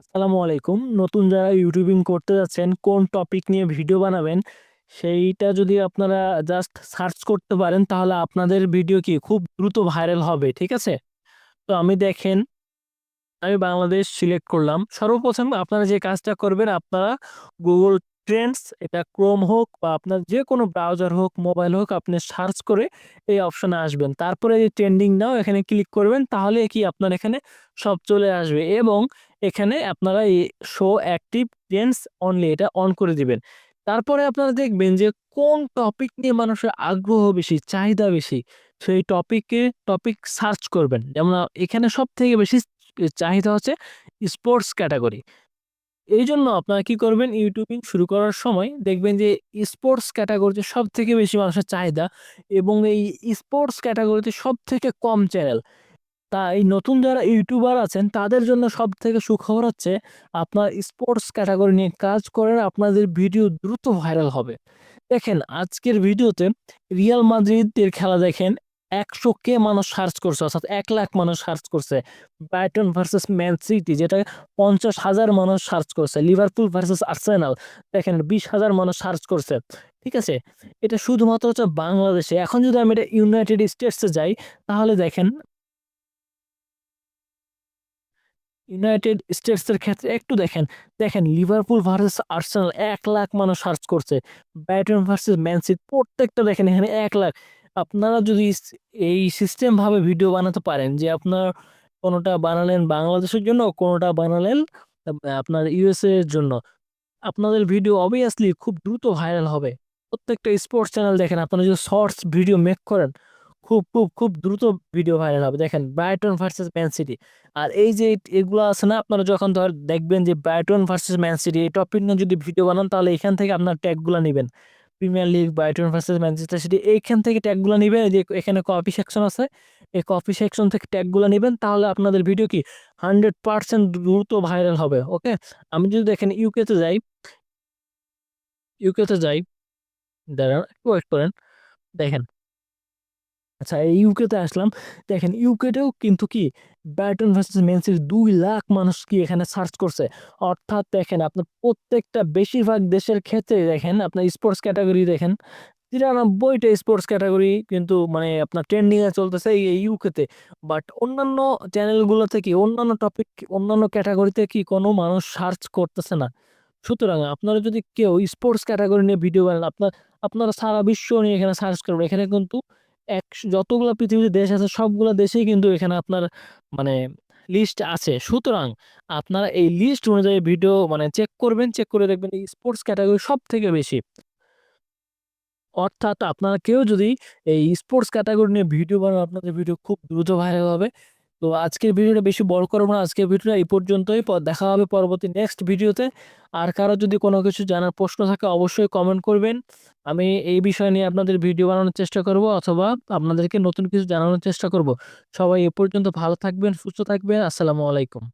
আসসালামু আলাইকুম। নতুন যারা ইউটিউবিং করতে যাচ্ছেন, কোন টপিক নিয়ে ভিডিও বানাবেন, সেইটা যদি আপনারা জাস্ট সার্চ করতে পারেন, তাহলে আপনাদের ভিডিও কি খুব দ্রুত ভাইরাল হবে। ঠিক আছে? তো আমি দেখেন, আমি বাংলাদেশ সিলেক্ট করলাম। সর্বপ্রথম আপনারা যে কাজটা করবেন, আপনারা Google Trends, এটা ক্রোম হোক বা আপনার যে কোনো ব্রাউজার হোক, মোবাইল হোক, আপনি সার্চ করে এই অপশনে আসবেন। তারপরে এই ট্রেন্ডিং নাও এখানে ক্লিক করবেন, তাহলে কি আপনার এখানে সব চলে আসবে এবং এখানে আপনারা এই শো অ্যাক্টিভ ট্রেন্ডস অনলি এটা অন করে দিবেন। তারপরে আপনারা দেখবেন যে কোন টপিক নিয়ে মানুষের আগ্রহ বেশি, চাহিদা বেশি, সেই টপিকে টপিক সার্চ করবেন। যেমন এখানে সব থেকে বেশি চাহিদা হচ্ছে স্পোর্টস ক্যাটেগরি। এইজন্য আপনারা কি করবেন, ইউটিউবিং শুরু করার সময় দেখবেন যে স্পোর্টস ক্যাটাগরিতে সব থেকে বেশি মানুষের চাহিদা এবং এই স্পোর্টস ক্যাটাগরিতে সব থেকে কম চ্যানেল। তাই নতুন যারা ইউটিউবার আছেন, তাদের জন্য সব থেকে সুখবর হচ্ছে, আপনার স্পোর্টস ক্যাটাগরি নিয়ে কাজ করেন, আপনাদের ভিডিও দ্রুত ভাইরাল হবে। দেখেন আজকের ভিডিওতে রিয়াল মাদ্রিদের খেলা দেখেন ১০০ কে মানুষ সার্চ করছে অর্থাৎ ১,০০,০০০ মানুষ সার্চ করছে। ব্রাইটন ভার্সাস ম্যান সিটি যেটা ৫০,০০০ মানুষ সার্চ করছে। লিভারপুল ভার্সাস আর্সেনাল দেখেন ২০,০০০ মানুষ সার্চ করছে। ঠিক আছে? এটা শুধুমাত্র হচ্ছে বাংলাদেশে। এখন যদি আমি এটা ইউনাইটেড স্টেটসে যাই, তাহলে দেখেন ইউনাইটেড স্টেটসের ক্ষেত্রে একটু দেখেন, দেখেন লিভারপুল ভার্সাস আর্সেনাল ১,০০,০০০ মানুষ সার্চ করছে। ব্রাইটন ভার্সাস ম্যান সিটি প্রত্যেকটা দেখেন এখানে ১,০০,০০০ আপনারা যদি এই সিস্টেম ভাবে ভিডিও বানাতে পারেন যে আপনার কোনটা বানালেন বাংলাদেশের জন্য, কোনটা বানালেন আপনার ইউএসএ এর জন্য। আপনাদের ভিডিও অবভিয়াসলি খুব দ্রুত ভাইরাল হবে। প্রত্যেকটা স্পোর্টস চ্যানেল দেখেন আপনারা যদি শর্টস ভিডিও মেক করেন, খুব, খুব, খুব দ্রুত ভিডিও ভাইরাল হবে। দেখেন ব্রাইটন ভার্সাস ম্যান সিটি। আর এই যে এগুলো আছে না আপনারা যখন ধর দেখবেন যে ব্রাইটন ভার্সাস ম্যান সিটি এই টপিক নিয়ে যদি ভিডিও বানান তাহলে এখান থেকে আপনার ট্যাগগুলা নিবেন। Premier League, Brighton versus Manchester City এইখান থেকে ট্যাগুলো নেবেন যে এখানে কপি সেকশন আছে। এই কপি সেকশন থেকে ট্যাগুলো নেবেন তাহলে আপনাদের ভিডিও কি 100% দ্রুত ভাইরাল হবে। ওকে? আমি যদি দেখেন ইউকেতে যাই ইউকেতে যাই, দাঁড়ান একটু ওয়েট করেন। দেখেন আচ্ছা এই ইউকেতে আসলাম। দেখেন ইউকে তেও কিন্তু কি ব্যাটন ভার্সাস ম্যান সিটি ২,০০,০০০ মানুষ কি এখানে সার্চ করছে। অর্থাৎ দেখেন আপনার প্রত্যেকটা বেশিরভাগ দেশের ক্ষেত্রেই দেখেন আপনার স্পোর্টস ক্যাটাগরি দেখেন ৯৩ টা স্পোর্টস ক্যাটাগরি কিন্তু মানে আপনার ট্রেন্ডিংয়ে চলতেছে এই ইউকেতে বাট অন্যান্য চ্যানেলগুলোতে কি অন্যান্য টপিক, অন্যান্য ক্যাটাগরিতে কি কোনো মানুষ সার্চ করতেছে না। সুতরাং আপনারা যদি কেউ স্পোর্টস ক্যাটাগরি নিয়ে ভিডিও বানান, আপনার আপনারা সারা বিশ্ব নিয়ে এখানে সার্চ করবেন। এখানে কিন্তু একশ যতগুলো পৃথিবীতে দেশ আছে সবগুলো দেশেই কিন্তু এখানে আপনার মানে লিস্ট আছে। সুতরাং আপনারা এই লিস্ট অনুযায়ী ভিডিও মানে চেক করবেন। চেক করে দেখবেন এই স্পোর্টস ক্যাটাগরি সব থেকে বেশি। অর্থাৎ আপনারা কেউ যদি এই স্পোর্টস ক্যাটাগরি নিয়ে ভিডিও বানান, আপনাদের ভিডিও খুব দ্রুত ভাইরাল হবে। তো আজকের ভিডিওটা বেশি বড় করব না। আজকের ভিডিওটা এই পর্যন্তই। দেখা হবে পরবর্তী নেক্সট ভিডিওতে। আর কারও যদি কোনো কিছু জানার প্রশ্ন থাকে অবশ্যই কমেন্ট করবেন। আমি এই বিষয় নিয়ে আপনাদের ভিডিও বানানোর চেষ্টা করব অথবা আপনাদেরকে নতুন কিছু জানানোর চেষ্টা করব। সবাই এ পর্যন্ত ভালো থাকবেন, সুস্থ থাকবেন। আসসালামু আলাইকুম।